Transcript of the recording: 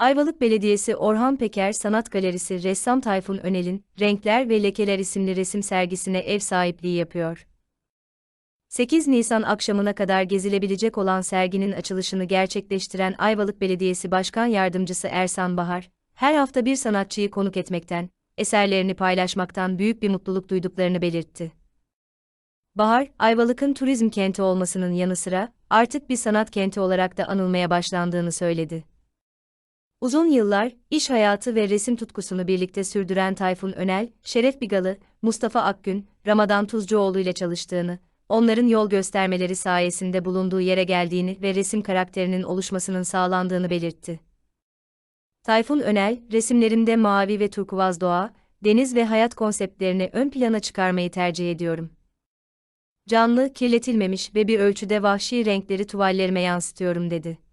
Ayvalık Belediyesi Orhan Peker Sanat Galerisi ressam Tayfun Önel'in Renkler ve Lekeler isimli resim sergisine ev sahipliği yapıyor. 8 Nisan akşamına kadar gezilebilecek olan serginin açılışını gerçekleştiren Ayvalık Belediyesi Başkan Yardımcısı Ersan Bahar, her hafta bir sanatçıyı konuk etmekten, eserlerini paylaşmaktan büyük bir mutluluk duyduklarını belirtti. Bahar, Ayvalık'ın turizm kenti olmasının yanı sıra, artık bir sanat kenti olarak da anılmaya başlandığını söyledi. Uzun yıllar, iş hayatı ve resim tutkusunu birlikte sürdüren Tayfun Önel, Şeref Bigalı, Mustafa Akgün, Ramadan Tuzcuoğlu ile çalıştığını, onların yol göstermeleri sayesinde bulunduğu yere geldiğini ve resim karakterinin oluşmasının sağlandığını belirtti. Tayfun Önel, resimlerimde mavi ve turkuaz doğa, deniz ve hayat konseptlerini ön plana çıkarmayı tercih ediyorum. Canlı, kirletilmemiş ve bir ölçüde vahşi renkleri tuvallerime yansıtıyorum dedi.